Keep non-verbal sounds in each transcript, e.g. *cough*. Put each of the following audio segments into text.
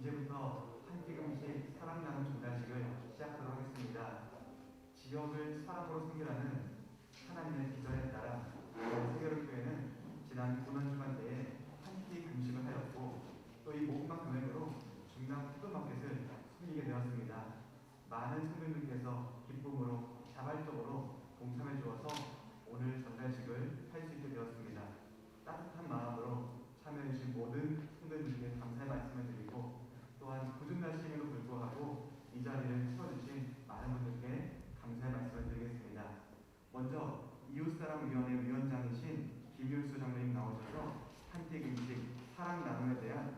이제부터 한끼금씩 사랑 나눔 전달식을 시작하도록 하겠습니다. 지역을 사랑으로 섬기라는 하나님의 기전에 따라 저희 세계로 교회는 지난 9년 주간 때에 한끼 금식을 하였고 또 이 모금만 금액으로 중남 푸드마켓을 섬기게 되었습니다. 많은 성도님께서 기쁨으로 자발적으로 동참해 주어서 오늘 전달식을 할 수 있게 되었습니다. 따뜻한 마음으로 참여해 주신 모든 성도님들께 감사의 말씀을 드리고 또한 굳은 날씨임에도 불구하고 이 자리를 채워주신 많은 분들께 감사의 말씀을 드리겠습니다. 먼저 이웃사랑위원회 위원장이신 김윤수 장로님 나오셔서 한택 음식 사랑 나눔에 대한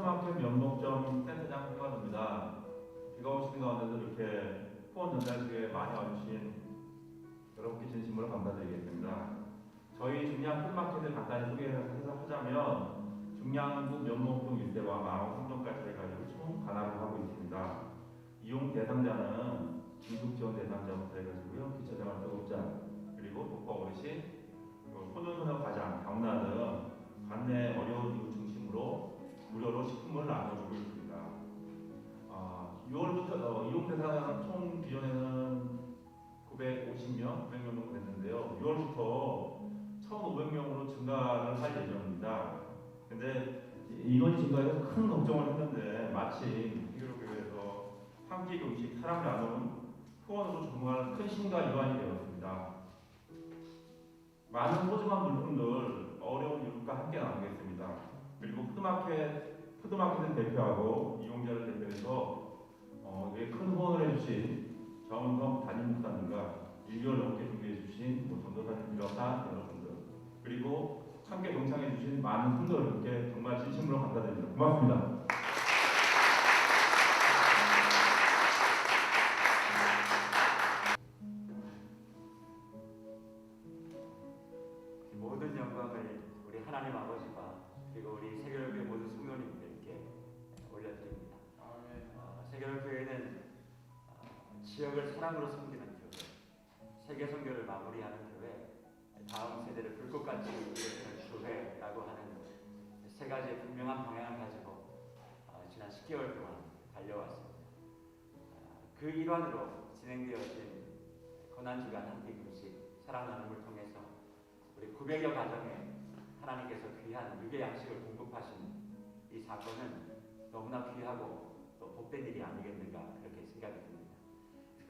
푸드마켓 면목점 센터장 홍관우입니다. 비가 오시는 가운데도 이렇게 후원 전달식에 많이 와주신 여러분께 진심으로 감사드리겠습니다. 저희 중량 푸드마켓을 간단히 소개해서 하자면 중량구 면목동 일대와 마을 성동까지 해가지고 총 관할을 하고 있습니다. 이용 대상자는 긴급 지원 대상자부터 해가지고요. 독거 어르신 그리고 소년소녀 가장 병나 등 관내 어려운 이웃 중심으로 무료로 식품을 나눠주고 있습니다. 아, 6월부터 어, 이용 대상은 총 기존에는 950명, 900명 정도 됐는데요. 6월부터 1,500명으로 증가를 할 예정입니다. 근데 인원이 증가해서 큰 걱정을 했는데 마침 희교교회에서 한끼 음식 사랑 나눔 후원으로 정말 큰 신과 일환이 되었습니다. 많은 소중한 물품들 어려운 이웃과 함께 나누겠습니다. 그리고 푸드마켓 푸드마켓을 대표하고 이용자를 대표해서 어, 큰 후원을 해주신 정은성 담임 목사님과 1개월 넘게 준비해 주신 뭐 전도사님 비롯한 여러분들 그리고 함께 동참해 주신 많은 성도들께 정말 진심으로 감사드립니다. 고맙습니다. 사랑으로 섬기는 교회, 세계 선교를 마무리하는 교회, 다음 세대를 불꽃같이 이루는 교회라고 하는 세 가지의 분명한 방향을 가지고 어, 지난 10개월 동안 달려왔습니다. 어, 그 일환으로 진행되어진 고난주간 한끼 금식 사랑 나눔을 통해서 우리 900여 가정에 하나님께서 귀한 유괴 양식을 공급하신 이 사건은 너무나 귀하고 또 복된 일이 아니겠는가 그렇게 생각이 듭니다.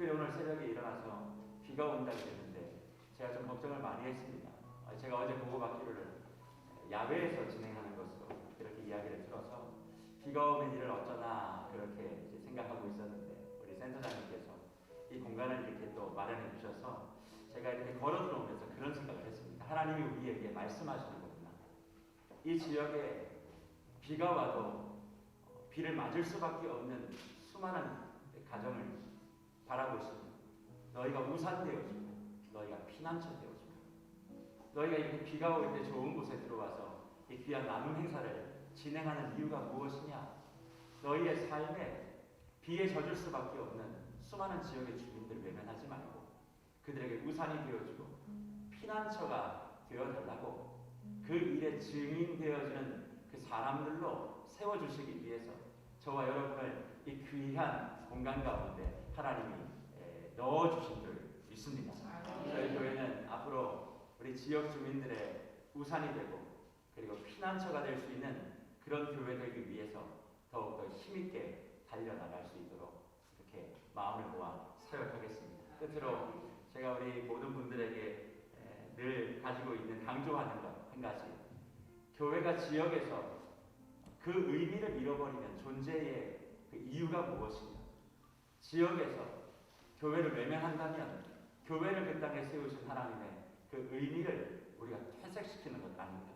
특별히 오늘 새벽에 일어나서 비가 온다고 했는데 제가 좀 걱정을 많이 했습니다. 어, 제가 어제 보고받기를 야외에서 진행하는 것으로 이렇게 이야기를 들어서 비가 오는 일을 어쩌나 그렇게 생각하고 있었는데 우리 센터장님께서 이 공간을 이렇게 또 마련해 주셔서 제가 이렇게 걸어 들어오면서 그런 생각을 했습니다. 하나님이 우리에게 말씀하시는 거구나. 이 지역에 비가 와도 어, 비를 맞을 수밖에 없는 수많은 가정을 바라고 있습니다. 너희가 우산 되어주고 너희가 피난처 되어주고 너희가 이렇게 비가 올 때 좋은 곳에 들어와서 이 귀한 나눔 행사를 진행하는 이유가 무엇이냐? 너희의 삶에 비에 젖을 수밖에 없는 수많은 지역의 주민들을 외면하지 말고 그들에게 우산이 되어주고 피난처가 되어달라고 그 일에 증인되어지는 그 사람들로 세워주시기 위해서 저와 여러분을 이 귀한 공간 가운데 하나님이 넣어주신 줄 믿습니다. 저희 교회는 앞으로 우리 지역 주민들의 우산이 되고 그리고 피난처가 될 수 있는 그런 교회 되기 위해서 더욱더 힘있게 달려나갈 수 있도록 이렇게 마음을 모아 사역하겠습니다. 끝으로 제가 우리 모든 분들에게 늘 가지고 있는 강조하는 것 한 가지 교회가 지역에서 그 의미를 잃어버리면 존재의 그 이유가 무엇이냐 지역에서 교회를 외면한다면 교회를 그 땅에 세우신 하나님의 그 의미를 우리가 퇴색시키는 것 아닙니다.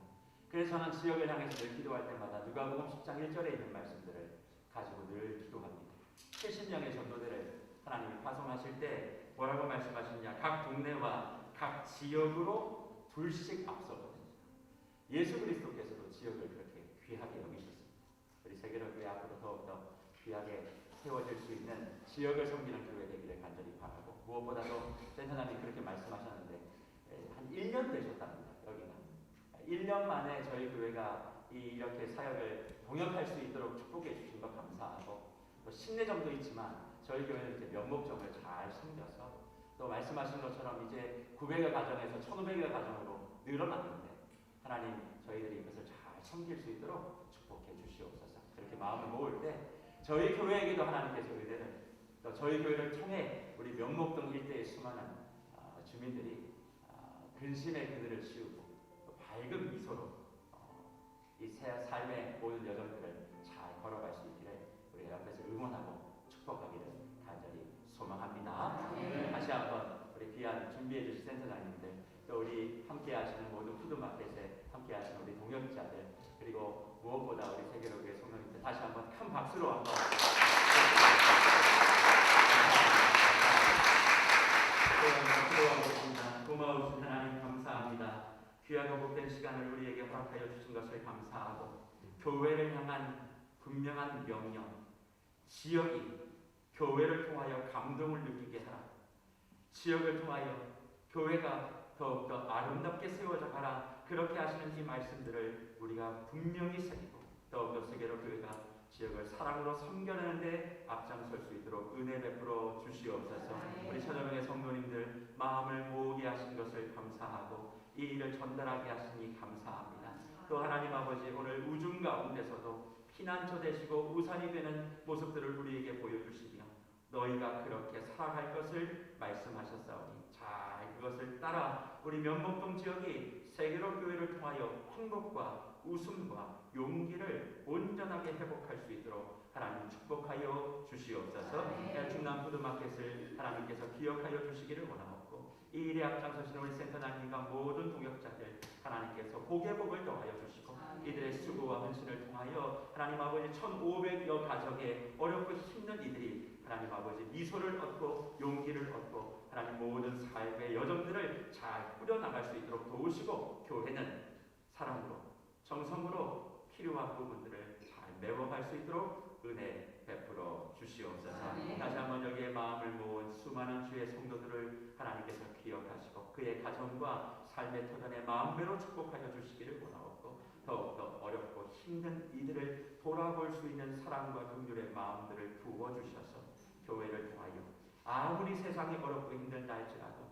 그래서 저는 지역을 향해서 늘 기도할 때마다 누가복음 10장 1절에 있는 말씀들을 가지고 늘 기도합니다. 70명의 전도들을 하나님이 파송하실 때 뭐라고 말씀하시냐? 각 동네와 각 지역으로 둘씩 앞서거든요. 예수 그리스도께서도 지역을 그렇게 귀하게 여기셨습니다. 우리 세계를 앞으로 더욱더 귀하게 세워질 수 있는 지역을 섬기는 교회 되기를 간절히 바라고 무엇보다도 센터장님 그렇게 말씀하셨는데 에, 한 1년 되셨답니다. 여기가 1년 만에 저희 교회가 이 이렇게 사역을 동역할 수 있도록 축복해 주신 것 감사하고 또 신내점도 있지만 저희 교회는 이렇게 면목점을 잘 섬겨서 또 말씀하신 것처럼 이제 900여 가정에서 1500여 가정으로 늘어났는데 하나님 저희들이 이것을 잘 섬길 수 있도록 축복해 주시옵소서 그렇게 마음을 모을 때 저희 교회에게도 하나님께서 은혜를 또 저희 교회를 통해 우리 명목동 일대의 수많은 아, 주민들이 아, 근심의 그늘을 씌우고 또 밝은 미소로 어, 이새 삶의 모든 여정들을 잘 걸어갈 수 있기를 우리 옆에서 응원하고 축복하기를 간절히 소망합니다. 다시 한번 우리 귀한 준비해 주신 센터장님들 또 우리 함께 하시는 모든 푸드마켓에 함께 하시는 우리 동역자들 그리고 무엇보다 우리 세계로교회 성도님들 다시 한번 큰 박수로 한번 기도하겠습니다. 고마우신 하나님 감사합니다. 귀하고 복된 시간을 우리에게 허락하여 주신 것을 감사하고 교회를 향한 분명한 명령 지역이 교회를 통하여 감동을 느끼게 하라. 지역을 통하여 교회가 더욱더 아름답게 세워져 가라. 그렇게 하시는 이 말씀들을 우리가 분명히 새기고 더욱더 세계로 교회가 지역을 사랑으로 섬겨내는데 앞장설 수 있도록 은혜 베풀어 주시옵소서. 우리 천여명의 성도님들 마음을 모으게 하신 것을 감사하고 이 일을 전달하게 하시니 감사합니다. 또 하나님 아버지 오늘 우중 가운데서도 피난처 되시고 우산이 되는 모습들을 우리에게 보여주시며 너희가 그렇게 살아갈 것을 말씀하셨사오니 잘 그것을 따라 우리 면목동 지역이 세계로 교회를 통하여 행복과 웃음과 용기를 온전하게 회복할 수 있도록 하나님 축복하여 주시옵소서 네. 중남 푸드마켓을 하나님께서 기억하여 주시기를 원하옵고 이 일에 앞장서시는 우리 센터장님과 모든 동역자들 하나님께서 복의 복을 더하여 주시고 이들의 수고와 헌신을 통하여 하나님 아버지 1500여 가정의 어렵고 힘든 이들이 하나님 아버지 미소를 얻고 용기를 얻고 하나님 모든 삶의 여정들을 잘 꾸려나갈 수 있도록 도우시고 교회는 사랑으로 정성으로 필요한 부분들을 잘 메워갈 수 있도록 은혜 베풀어 주시옵소서. 다시 한번 여기에 마음을 모은 수많은 주의 성도들을 하나님께서 기억하시고 그의 가정과 삶의 터전에 마음대로 축복하여 주시기를 원하옵고 더욱더 어렵고 힘든 이들을 돌아볼 수 있는 사랑과 긍휼의 마음들을 부어 주셔서 교회를 통하여 아무리 세상이 어렵고 힘들다 할지라도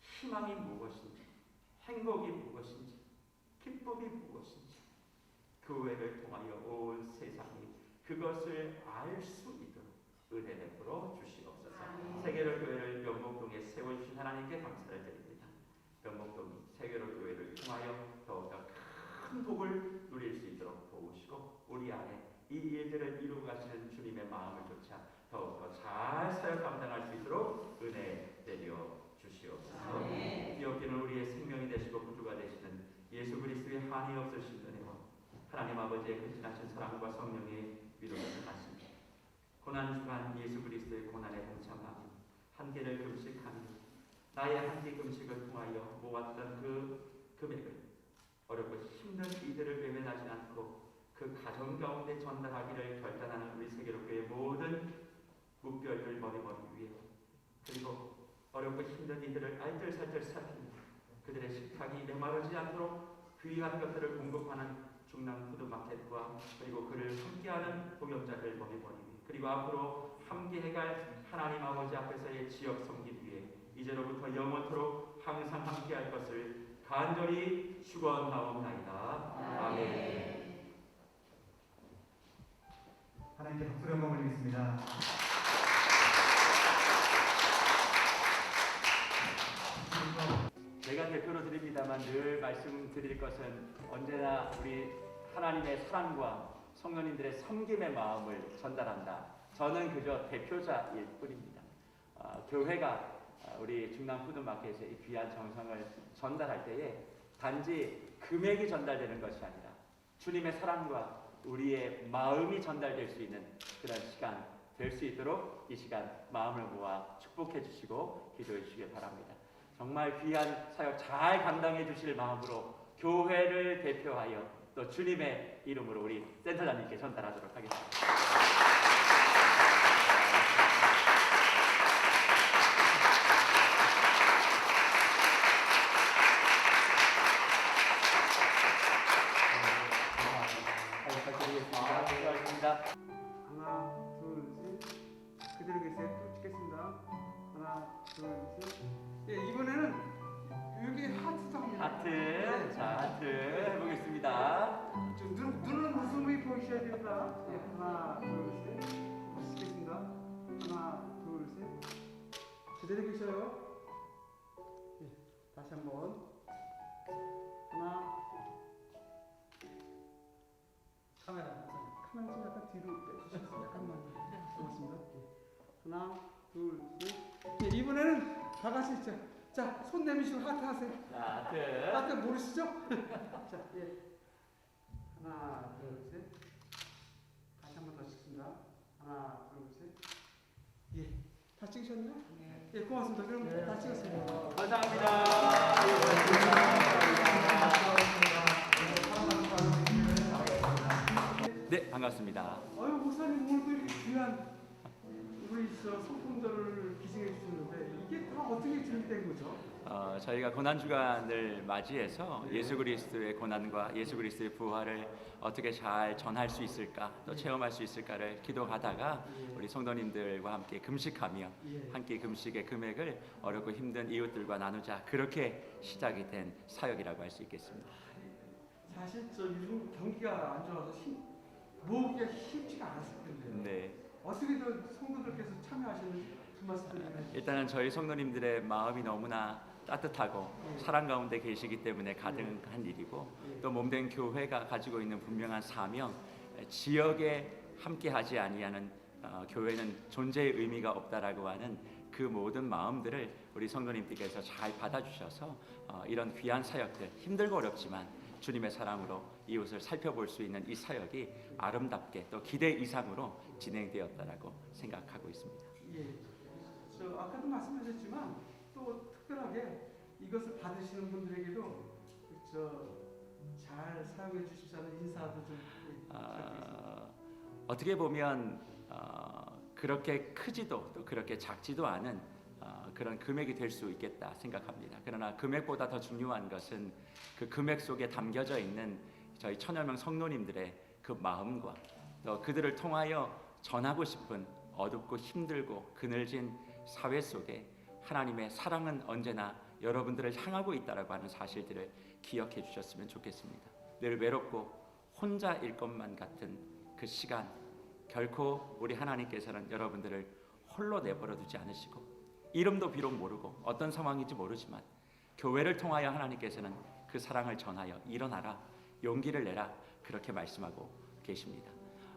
희망이 무엇인지 행복이 무엇인지 기쁨이 무엇인지 교회를 통하여 온 세상이 그것을 알 수 있도록 은혜 베풀어 주시옵소서. 세계로 교회를 면목동에 세워주신 하나님께 감사를 드립니다. 면목동이 세계로 교회를 통하여 더욱더 큰 복을 누릴 수 있도록 도우시고 우리 안에 이 일들을 이루고 가시는 주님의 마음을 조차 더욱더 잘 사역 감당할 수 있도록 은혜 내려 주시옵소서. 기억기는 우리의 생명이 되시고 구주가 되시는 예수 그리스도의 한이 없으신 은혜와 하나님 아버지의 근신하신 사랑과 성령의 위로를 하십니다. 고난 주간 예수 그리스도의 고난에 동참하며 한계를 금식하며 나의 한계 금식을 통하여 모았던 그 금액을 어렵고 힘든 이들을 외면하지 않고 그 가정 가운데 전달하기를 결단하는 우리 세계로교의 모든 무별들 머리머리 위에 그리고 어렵고 힘든 이들을 알뜰살뜰 살피며 그들의 식탁이 메마르지 않도록 귀한 것들을 공급하는 중남 푸드마켓과 그리고 그를 함께하는 동역자들 머리머리 위에 그리고 앞으로 함께해갈 하나님 아버지 앞에서의 지역 섬기 위해 이제로부터 영원토록 항상 함께할 것을 간절히 축원하옵나이다. 아멘. 하나님께 박수 영광 올리겠습니다. 드립니다만 늘 말씀드릴 것은 언제나 우리 하나님의 사랑과 성도님들의 섬김의 마음을 전달한다. 저는 그저 대표자일 뿐입니다. 아, 교회가 아, 우리 중남 푸드마켓에 이 귀한 정성을 전달할 때에 단지 금액이 전달되는 것이 아니라 주님의 사랑과 우리의 마음이 전달될 수 있는 그런 시간 될 수 있도록 이 시간 마음을 모아 축복해 주시고 기도해 주시기 바랍니다. 정말 귀한 사역 잘 감당해 주실 마음으로 교회를 대표하여 또 주님의 이름으로 우리 센터장님께 전달하도록 하겠습니다. 수고하셨습니다. 하나, 둘, 셋. 그대로 계세요. 또 찍겠습니다. 하나, 둘, 셋. 예, 이번에는 여기 하트도 합니다. 하트, 자 하트 해보겠습니다. 좀 눈, 눈은 웃음이 보이셔야 됩니다. 예, 하나, 둘, 셋. 다시 찍겠습니다. 하나, 둘, 셋. 그대로 계셔요. 예, 다시 한 번. 하나. 카메라, 카메라 좀 약간 뒤로 빼주시겠어요? *laughs* 약간만. 고맙습니다. 예. 하나, 둘, 셋. 예, 이번에는 다 같이 자, 자, 손 내미시고 하트 하세요. 자 하트. 하트 모르시죠? *laughs* 자, 예. 하나, 둘, 셋. 다시 한 번 더 찍습니다. 하나, 둘, 셋. 예. 다 찍으셨나요? 네. 예, 고맙습니다. 그럼 다 찍었습니다. 감사합니다. 네 반갑습니다. 아유, 목사님 오늘도 이렇게 귀한 우리 저소품들을 기증해 주셨는데 이게 다 어떻게 준비된 거죠? 어, 저희가 고난 주간을 맞이해서 예수 그리스도의 고난과 예수 그리스도의 부활을 어떻게 잘 전할 수 있을까 또 체험할 수 있을까를 기도하다가 우리 성도님들과 함께 금식하며 예. 함께 금식의 금액을 어렵고 힘든 이웃들과 나누자 그렇게 시작이 된 사역이라고 할 수 있겠습니다. 사실 저 요즘 경기가 안 좋아서 힘, 모으기가 쉽지가 않았을 텐데 네. 어떻게든 성도들께서 참여하시는지 일단은 저희 성도님들의 마음이 너무나 따뜻하고 사랑 가운데 계시기 때문에 가능한 일이고 또 몸된 교회가 가지고 있는 분명한 사명 지역에 함께하지 아니하는 어, 교회는 존재의 의미가 없다라고 하는 그 모든 마음들을 우리 성도님들께서 잘 받아주셔서 어, 이런 귀한 사역들 힘들고 어렵지만 주님의 사랑으로 이웃을 살펴볼 수 있는 이 사역이 아름답게 또 기대 이상으로 진행되었다라고 생각하고 있습니다. 예. 저 아까도 말씀하셨지만 또 특별하게 이것을 받으시는 분들에게도 저 잘 사용해 주십사는 인사도 좀. 어, 어떻게 보면 어, 그렇게 크지도 또 그렇게 작지도 않은 어, 그런 금액이 될 수 있겠다 생각합니다. 그러나 금액보다 더 중요한 것은 그 금액 속에 담겨져 있는 저희 천여 명 성도님들의 그 마음과 또 그들을 통하여 전하고 싶은 어둡고 힘들고 그늘진 사회 속에 하나님의 사랑은 언제나 여러분들을 향하고 있다라고 하는 사실들을 기억해 주셨으면 좋겠습니다. 늘 외롭고 혼자일 것만 같은 그 시간 결코 우리 하나님께서는 여러분들을 홀로 내버려 두지 않으시고 이름도 비록 모르고 어떤 상황인지 모르지만 교회를 통하여 하나님께서는 그 사랑을 전하여 일어나라 용기를 내라 그렇게 말씀하고 계십니다.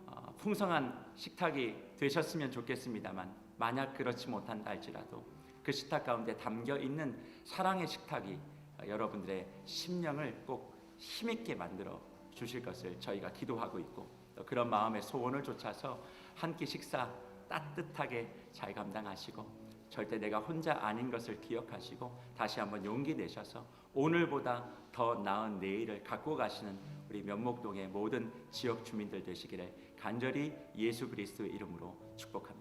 어, 풍성한 식탁이 되셨으면 좋겠습니다만 만약 그렇지 못한다 할지라도 그 식탁 가운데 담겨 있는 사랑의 식탁이 어, 여러분들의 심령을 꼭 힘있게 만들어 주실 것을 저희가 기도하고 있고 또 그런 마음의 소원을 좇아서 한 끼 식사 따뜻하게 잘 감당하시고 절대 내가 혼자 아닌 것을 기억하시고 다시 한번 용기 내셔서 오늘보다 더 나은 내일을 갖고 가시는 우리 면목동의 모든 지역 주민들 되시기를 간절히 예수 그리스도의 이름으로 축복합니다.